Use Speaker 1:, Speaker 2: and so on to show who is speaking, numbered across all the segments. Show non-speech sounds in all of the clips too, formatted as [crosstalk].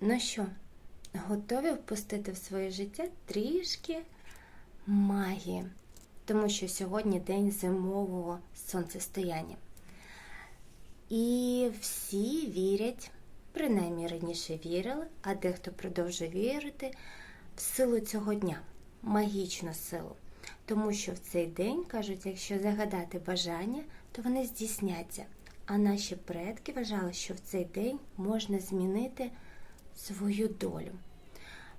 Speaker 1: Ну що, готові впустити в своє життя трішки магії, тому що сьогодні день зимового сонцестояння. І всі вірять, принаймні раніше вірили, а дехто продовжує вірити в силу цього дня, магічну силу. Тому що в цей день кажуть, якщо загадати бажання, то вони здійсняться. А наші предки вважали, що в цей день можна змінити свою долю.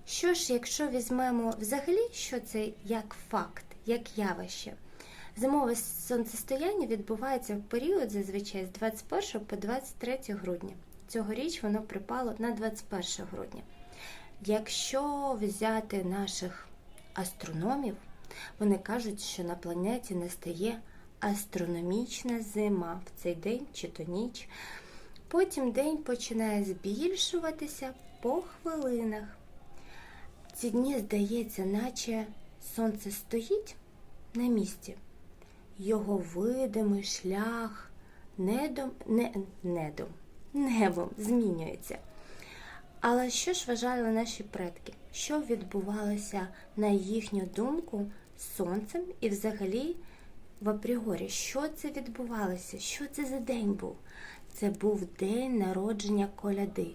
Speaker 1: Що ж, якщо візьмемо взагалі, що це як факт, як явище? Зимове сонцестояння відбувається в період зазвичай з 21 по 23 грудня. Цьогоріч воно припало на 21 грудня. Якщо взяти наших астрономів, вони кажуть, що на планеті настає астрономічна зима в цей день чи то ніч. Потім день починає збільшуватися по хвилинах. Ці дні, здається, наче сонце стоїть на місці. Його видимий шлях недом, не, недом, небом змінюється. Але що ж вважали наші предки? Що відбувалося на їхню думку з сонцем і взагалі в апріорі? Що це відбувалося? Що це за день був? Це був день народження коляди,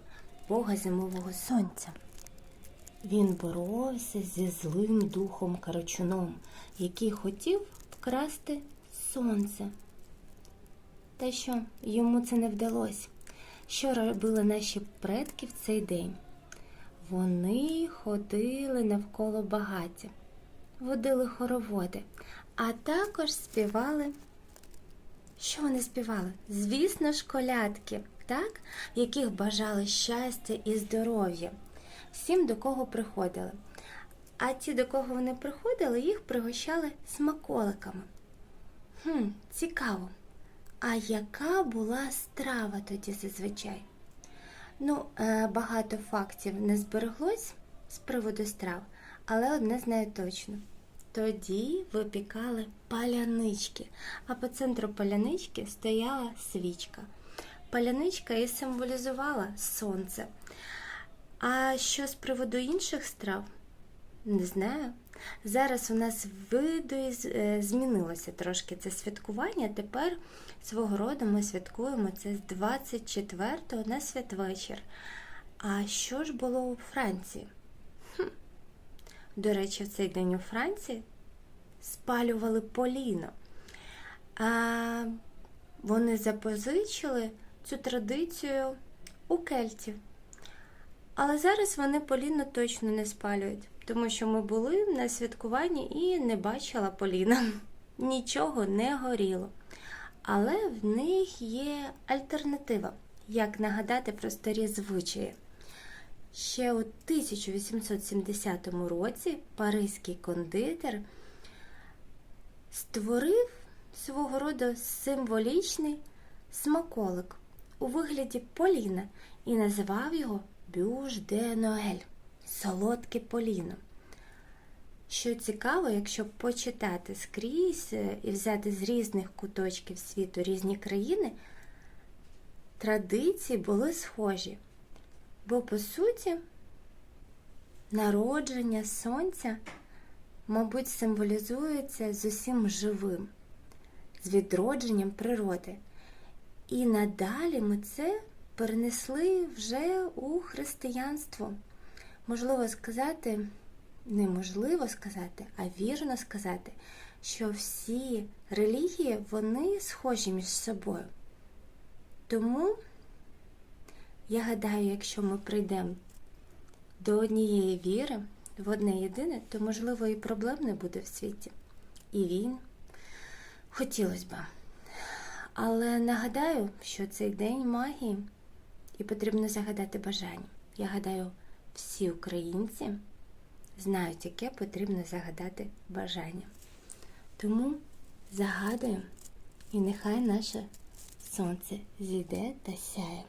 Speaker 1: Бога зимового сонця. Він боровся зі злим духом Карачуном, який хотів вкрасти сонце. Та що йому це не вдалося? Що робили наші предки в цей день? Вони ходили навколо багаття, водили хороводи, а також співали. Що вони співали? Звісно, ж, колядки, так? в яких бажали щастя і здоров'я всім, до кого приходили. А ті, до кого вони приходили, їх пригощали смаколиками. Хм, Цікаво. А яка була страва тоді зазвичай? Ну, е, багато фактів не збереглось з приводу страв, але одне знаю точно. Тоді випікали палянички, а по центру палянички стояла свічка. Паляничка і символізувала сонце. А що з приводу інших страв? Не знаю. Зараз у нас виду змінилося трошки це святкування. Тепер свого роду ми святкуємо це з 24 на святвечір. А що ж було у Франції? Хм. До речі, в цей день у Франції спалювали поліно. А вони запозичили цю традицію у кельтів. Але зараз вони Поліну точно не спалюють, тому що ми були на святкуванні і не бачила Поліна. [laughs] Нічого не горіло. Але в них є альтернатива, як нагадати про старі звичаї. Ще у 1870 році паризький кондитер створив свого роду символічний смаколик у вигляді Поліна і називав його Бюж де Ноель солодке поліно. Що цікаво, якщо почитати скрізь е, і взяти з різних куточків світу різні країни, традиції були схожі. Бо, по суті, народження сонця, мабуть, символізується з усім живим, з відродженням природи. І надалі ми це перенесли вже у християнство. Можливо сказати, неможливо сказати, а вірно сказати, що всі релігії вони схожі між собою. Тому, я гадаю, якщо ми прийдемо до однієї віри, в одне єдине, то, можливо, і проблем не буде в світі. І він хотілося б. Але нагадаю, що цей день магії і потрібно загадати бажання. Я гадаю, всі українці знають, яке потрібно загадати бажання. Тому загадуємо, і нехай наше сонце зійде та сяє.